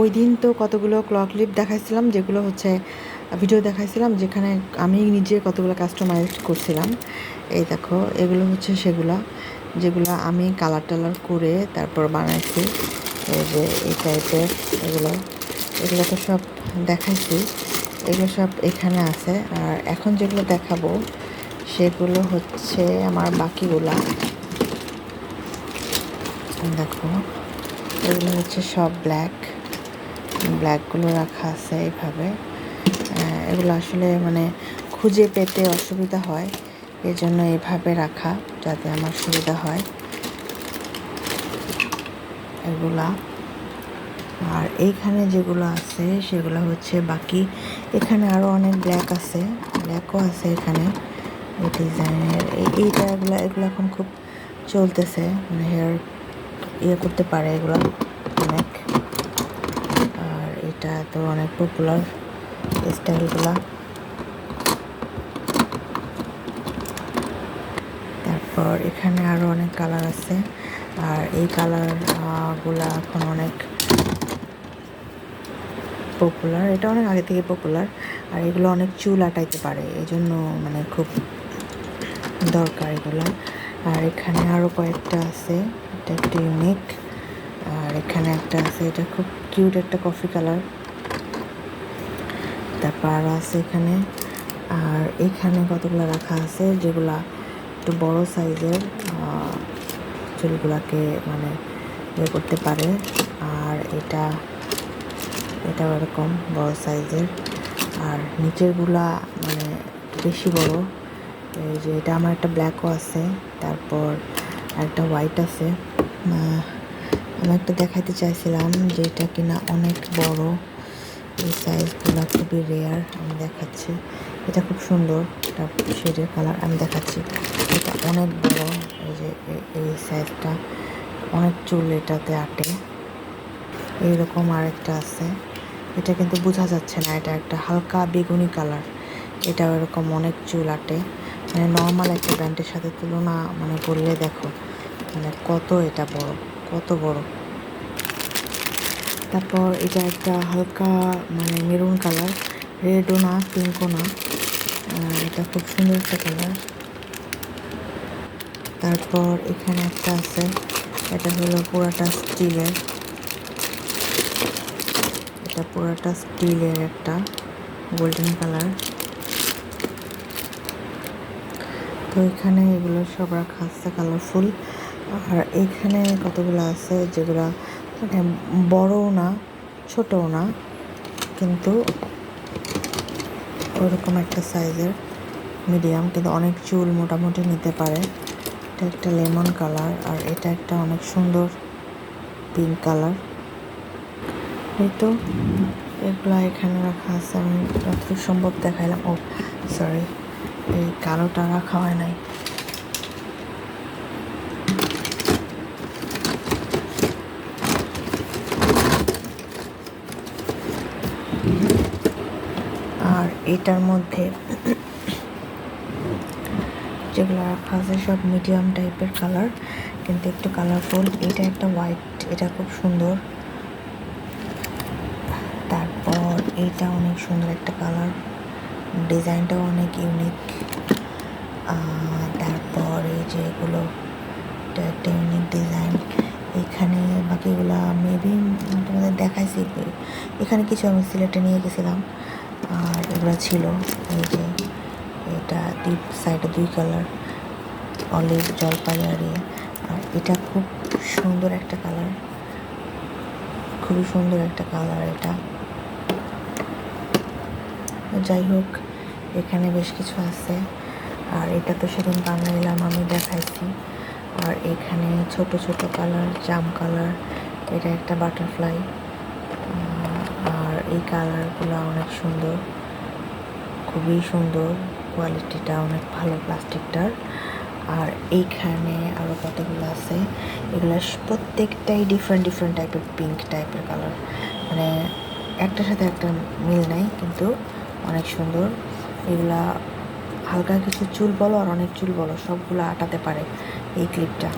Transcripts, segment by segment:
ওই দিন তো কতগুলো ক্লক ক্লিপ দেখাইছিলাম, যেগুলো হচ্ছে ভিডিও দেখাইছিলাম, যেখানে আমি নিজে কতগুলো কাস্টমাইজ করছিলাম। এই দেখো, এগুলো হচ্ছে সেগুলা, যেগুলো আমি কালার টালার করে তারপর বানাইছি। এই যে এই টাইপের এগুলো এগুলো তো সব দেখাইছি, এগুলো সব এখানে আছে। আর এখন যেগুলো দেখাবো, সেগুলো হচ্ছে আমার বাকিগুলা। দেখো, এগুলো হচ্ছে সব ব্ল্যাক ব্ল্যাকগুলো রাখা আছে এইভাবে। এগুলো আসলে মানে খুঁজে পেতে অসুবিধা হয় এই জন্য এইভাবে রাখা যাতে আমার সুবিধা হয়। এগুলা। আর এইখানে যেগুলো আছে সেগুলো হচ্ছে বাকি। এখানে আরও অনেক ব্ল্যাক আছে ব্ল্যাকও আছে এখানে এই ডিজাইনের। এই এইটা এগুলো এগুলো এখন খুব চলতেছে মানে হেয়ার ইয়ে করতে পারে এগুলো। এটা তো অনেক পপুলার স্টাইলগুলা তারপর এখানে আরও অনেক কালার আছে। আর এই কালারগুলা এখন অনেক পপুলার এটা অনেক আগে থেকে পপুলার আর এগুলো অনেক চুল আটাইতে পারে এই জন্য মানে খুব দরকার এগুলো। আর এখানে আরও কয়েকটা আছে, এটা একটু ইউনিক আর এখানে একটা আছে, এটা খুব কিউট একটা কফি কালার তারপর আরও আছে এখানে, আর এখানে কতগুলো রাখা আছে, যেগুলা একটু বড় সাইজের চুলগুলাকে মানে ইয়ে করতে পারে। আর এটা, এটাও এরকম বড় সাইজের। আর নিচেরগুলা মানে বেশি বড়। এই যে এটা আমার একটা ব্ল্যাকও আছে, তারপর একটা হোয়াইট আছে। আমি একটা দেখাইতে চাইছিলাম যে এটা কিনা অনেক বড়। এই সাইজগুলো খুবই রেয়ার আমি দেখাচ্ছি। এটা খুব সুন্দর, এটা শেডের কালার আমি দেখাচ্ছি। এটা অনেক বড়, এই যে এই সাইজটা অনেক চুল এটাতে আটে। এইরকম আরেকটা আছে। এটা কিন্তু বোঝা যাচ্ছে না, এটা একটা হালকা বেগুনি কালার এটা এরকম অনেক চুল আটে। মানে নর্মাল একটা ব্যান্ডের সাথে তুলনা মানে করলে দেখো মানে কত এটা বড়। কত বড়। তারপর এটা একটা হালকা মানে মেরুন কালার রেডও না পিঙ্কও না। এটা খুব সুন্দর একটা কালার। তারপর এখানে একটা আছে, এটা হলো পুরাটা স্টিলের। এটা পুরাটা স্টিলের একটা গোল্ডেন কালার। তো এখানে এগুলো সব রাখা আছে কালারফুল। আর এখানে কতগুলো আছে যেগুলো মানে বড়ও না, ছোটও না, কিন্তু ওরকম একটা সাইজের মিডিয়াম, কিন্তু অনেক চুল মোটামুটি নিতে পারে। এটা একটা লেমন কালার আর এটা একটা অনেক সুন্দর পিঙ্ক কালার। এই তো, এগুলা এখানে রাখা আছে, আমি যতটুকু সম্ভব দেখাইলাম। ও সরি এই কালোটা রাখা হয় নাই আর এটার মধ্যে যেগুলো রাখা আছে সব মিডিয়াম টাইপের কালার কিন্তু একটু কালারফুল এটা একটা হোয়াইট এটা খুব সুন্দর। তারপর এটা অনেক সুন্দর একটা কালার ডিজাইনটাও অনেক ইউনিক তারপর এই যে এগুলো, এটা একটা ইউনিক ডিজাইন এখানে বাকিগুলা মেবি তোমাদের দেখাইছি। এখানে কিছু আমি সিলেটে নিয়ে গেছিলাম। আর ছিল, এই যে এটা দুই সাইডে দুই কালার অলিভ জলপাই আর। আর এটা খুব সুন্দর একটা কালার খুবই সুন্দর একটা কালার এটা যাই হোক, এখানে বেশ কিছু আছে, আর এটা তো সেদিন বানাইলাম আমি দেখাইছি আর এখানে ছোট ছোট কালার জাম কালার এটা একটা বাটারফ্লাই আর এই কালারগুলো অনেক সুন্দর খুবই সুন্দর কোয়ালিটিটা, অনেক ভালো প্লাস্টিকটার। আর এইখানে আরও কতগুলো আছে? এগুলো প্রত্যেকটাই ডিফারেন্ট ডিফারেন্ট টাইপের পিঙ্ক টাইপের কালার মানে একটার সাথে একটা মিল নাই, কিন্তু অনেক সুন্দর। এগুলা হালকা কিছু চুল বলো আর অনেক চুল বলো, সবগুলো আটাতে পারে এই ক্লিপটা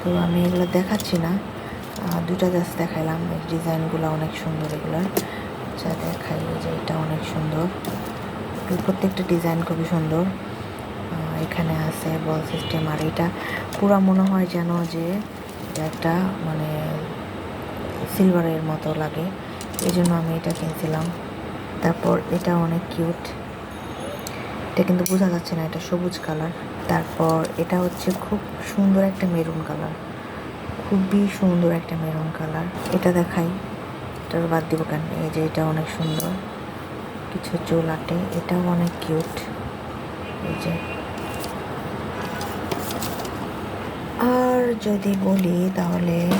তো আমি এগুলো দেখাচ্ছি না। দুটা জাস্ট দেখাইলাম। ডিজাইনগুলো অনেক সুন্দর এগুলোর। যা দেখাই যে এটা অনেক সুন্দর। প্রত্যেকটা ডিজাইন খুবই সুন্দর। এখানে আছে বল সিস্টেম আর এটা পুরা মনে হয় যেন যে একটা মানে সিলভারের মতো লাগে। এই জন্য আমি এটা কিনছিলাম। তারপর এটা অনেক কিউট এটা কিন্তু বোঝা যাচ্ছে না, এটা সবুজ কালার তারপর এটা হচ্ছে খুব সুন্দর একটা মেরুন কালার খুবই সুন্দর একটা মেরুন কালার এটা দেখাই। এটার বাদ দিব কেন? এই যে এটা অনেক সুন্দর। কিছু চুল আটে, এটাও অনেক কিউট। এই যে। আর যদি বলি তাহলে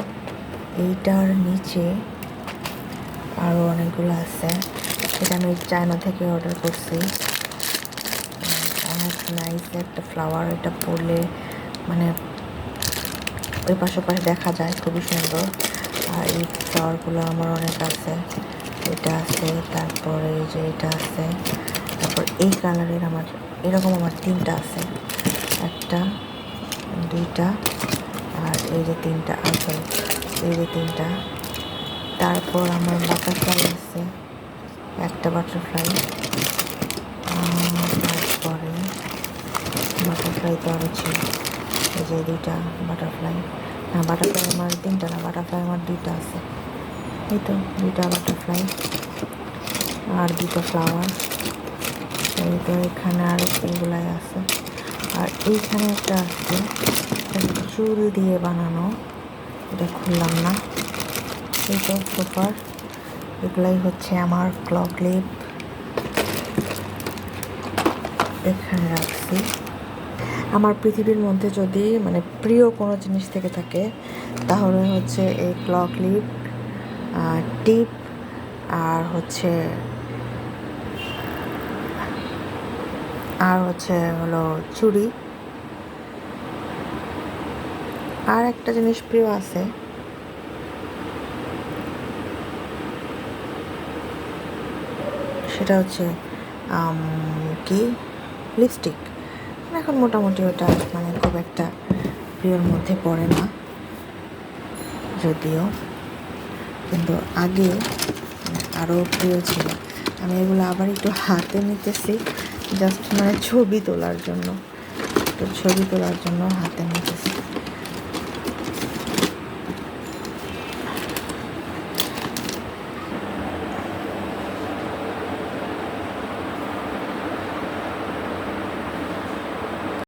এইটার নিচে আরও অনেকগুলো আছে, সেটা আমি চায়না থেকে অর্ডার করছি। অনেক নাইস একটা ফ্লাওয়ার এটা পরলে মানে ওই পাশে দেখা যায়, খুবই সুন্দর। আর এই ফ্লাওয়ারগুলো আমার অনেক আছে। এটা আছে, তারপরে এই যে এটা আছে, তারপর এই কালারের আমার, এরকম আমার তিনটা আছে। একটা, দুইটা, আর এই যে তিনটা আছে, এই যে তিনটা। তারপর আমার বাটারফ্লাই আছে, একটা বাটারফ্লাই তারপরে বাটারফ্লাই তো আরও ছিল। এই যে দুইটা বাটারফ্লাই না বাটারফ্লাই আমার তিনটা না বাটারফ্লাই আমার দুইটা আছে। এই তো দুইটা বাটারফ্লাই আর দুটো ফ্লাওয়ার এই তো এখানে আর এইগুলাই আছে। আর এইখানে একটা আছে চুল দিয়ে বানানো। এটা খুললাম না। এই তো সুপার এগুলাই হচ্ছে আমার ক্লক ক্লিপ এখানে রাখছি। আমার পৃথিবীর মধ্যে যদি মানে প্রিয় কোনো জিনিস থেকে থাকে, তাহলে হচ্ছে এই ক্লক ক্লিপ টিপ আর হচ্ছে আর হচ্ছে হলো চুড়ি। আর একটা জিনিস প্রিয় আছে। সেটা হচ্ছে কি? লিপস্টিক। এখন মোটামুটি ওটা মানে খুব একটা প্রিয়র মধ্যে পড়ে না, যদিও। কিন্তু আগে আরও প্রিয় ছিল। আমি এগুলো আবার একটু হাতে নিতেছি জাস্ট মানে ছবি তোলার জন্য। তো ছবি তোলার জন্য হাতে নিতেছি।